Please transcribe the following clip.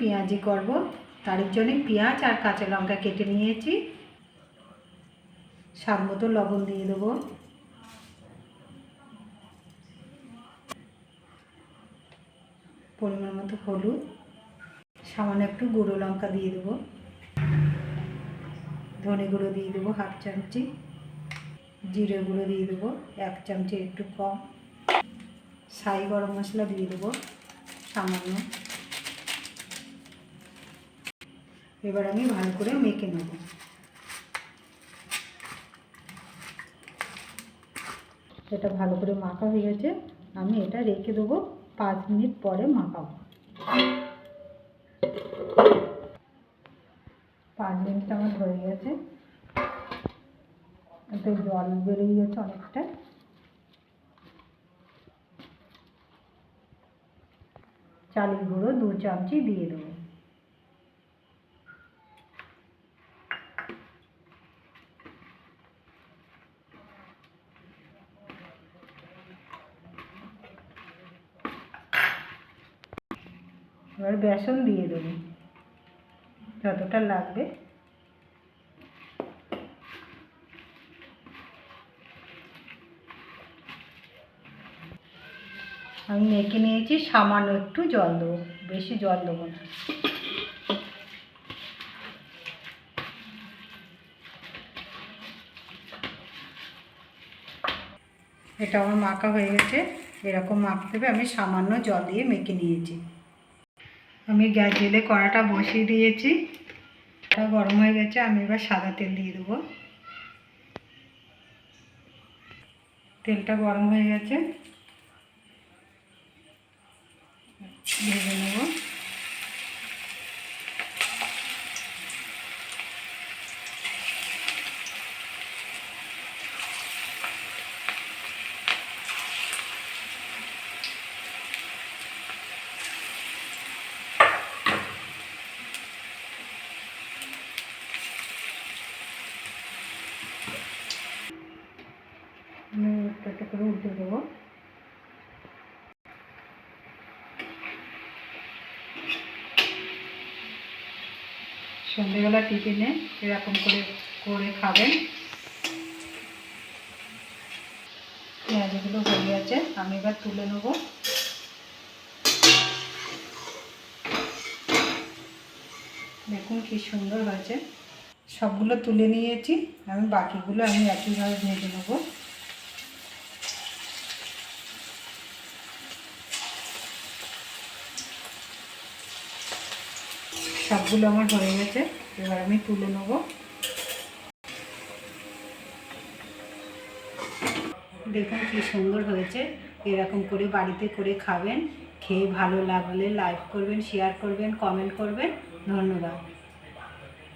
পেঁয়াজি করব। তার জন্য পেঁয়াজ আর কাঁচা লঙ্কা কেটে নিয়েছি। স্বাদ মতো লবণ দিয়ে দেবো। পরিমাণ মতো হলুদ। সামান্য একটু গুঁড়ো লঙ্কা দিয়ে দেবো। ধনে গুঁড়ো দিয়ে দেবো হাফ চামচি। জিরে গুঁড়ো দিয়ে দেবো এক চামচি একটু কম। সাই গরম মশলা দিয়ে দেবো সামান্য। এবার আমি ভালো করে মেখে নেব। এটা ভালো করে মাখা হয়ে গেছে, আমি এটা রেখে দেবো, পাঁচ মিনিট পরে মাখাবো। পাঁচ মিনিট আমার ধরে গেছে। এতে জল বেরিয়ে গেছে অনেকটা। চালের গুঁড়ো দু চামচি দিয়ে দেবো। এবার বেসন দিয়ে দেবো। যতটা লাগবে। আমি মেখে নিয়েছি, সামান্য একটু জল দেবো, বেশি জল দেবো না। এটা আমার মাখা হয়ে গেছে। এরকম মাখতে হবে, আমি সামান্য জল দিয়ে মেখে নিয়েছি। আমি গ্যাস জেলে কড়াটা বসিয়ে দিয়েছি। তা গরম হয়ে গেছে, আমি এবার সাদা তেল দিয়ে দেবো। তেলটা গরম হয়ে গেছে। ভেজে নেব আমি একটু একটু করে উল্টে দেবো। সন্ধেবেলা টিফিনে এরকম করে করে খাবেন। পেঁয়াজগুলো হয়ে গেছে, আমি এবার তুলে নেব। দেখুন কি সুন্দর হয়েছে। সবগুলো তুলে নিয়েছি, আমি বাকিগুলো আমি একইভাবে ভেজে নেব। সবগুলো আমার হয়ে গেছে, এবার আমি তুলে নেব। দেখুন কি সুন্দর হয়েছে, এরকম করে বাড়িতে করে খাবেন, খেয়ে ভালো লাগলে লাইক করবেন শেয়ার করবেন কমেন্ট করবেন। ধন্যবাদ।